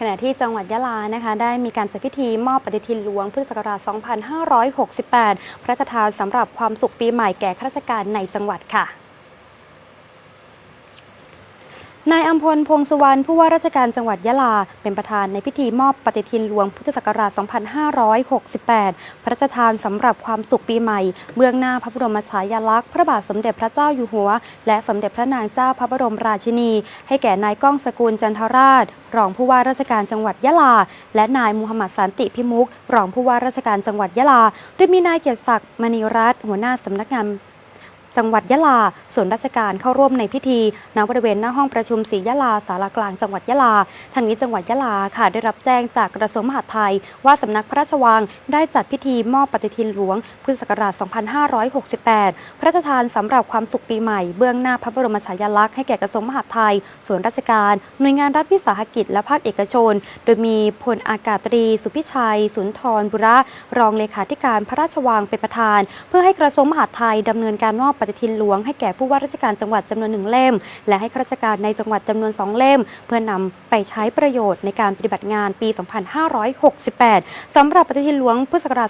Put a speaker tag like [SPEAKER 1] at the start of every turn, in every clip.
[SPEAKER 1] ขณะที่จังหวัดยะลานะคะ ได้มีการจัดพิธีมอบปฏิทินหลวงพุทธศักราช 2568 พระราชทานสำหรับความสุขปีใหม่แก่ข้าราชการในจังหวัดค่ะ นายอัมพลพงสุวรรณผู้ว่าราชการจังหวัดยะลา เป็นประธานในพิธีมอบปฏิทินหลวงพุทธศักราช 2568 พระราชทานสำหรับความสุขปีใหม่ เบื้องหน้าพระบรมฉายาลักษณ์พระบาทสมเด็จพระเจ้าอยู่หัว และสมเด็จพระนางเจ้าพระบรมราชินี ให้แก่นายก้องสกุลจันทราช รองผู้ว่าราชการจังหวัดยะลา และนายมูฮัมหมัดสันติพิมุกรองผู้ว่าราชการจังหวัดยะลาโดยมีนายเกียรติศักดิ์มณีรัตน์หัวหน้าสำนักงาน จังหวัดยะลา ส่วนราชการเข้าร่วมในพิธีณบริเวณหน้าห้องประชุมศรียะลาสารากลางจังหวัดยะลาทางนี้จังหวัดยะลาค่ะได้รับแจ้งจากกระทรวงมหาดไทย ว่าสำนักพระราชวังได้จัดพิธีมอบปฏิทินหลวงพุทธศักราช 2568 พระราชทานสำหรับความสุขปีใหม่เบื้องหน้าพระบรมฉายาลักษณ์ให้แก่กระทรวงมหาดไทย ส่วนราชการ หน่วยงานรัฐวิสาหกิจและภาคเอกชน โดยมีพลอากาศตรี สุพิชัย สุนทรบุระ รองเลขาธิการพระราชวังเป็นประธาน เพื่อให้กระทรวงมหาดไทยดำเนินการมอบปฏิทินหลวงให้แก่ผู้ว่าราชการจังหวัดจำนวนหนึ่งเล่ม และให้ข้าราชการในจังหวัดจำนวนสองเล่ม เพื่อนำไปใช้ประโยชน์ในการปฏิบัติงานปี 2568 สำหรับปฏิทินหลวงพุทธศักราช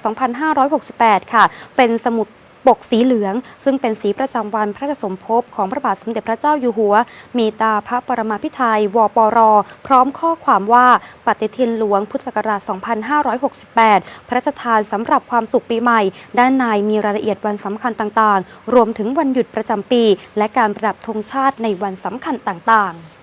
[SPEAKER 1] 2568 ค่ะ เป็นสมุด ปกสีเหลือง ซึ่งเป็นสีประจำวันพระสมภพของพระบาทสมเด็จพระเจ้าอยู่หัว มีตาพระปรมาภิไธยวปร พร้อมข้อความว่าปฏิทินหลวงพุทธศักราช 2568 พระราชทานสำหรับความสุขปีใหม่ ด้านในมีรายละเอียดวันสำคัญต่างๆ รวมถึงวันหยุดประจำปี และการประดับธงชาติในวันสำคัญต่างๆ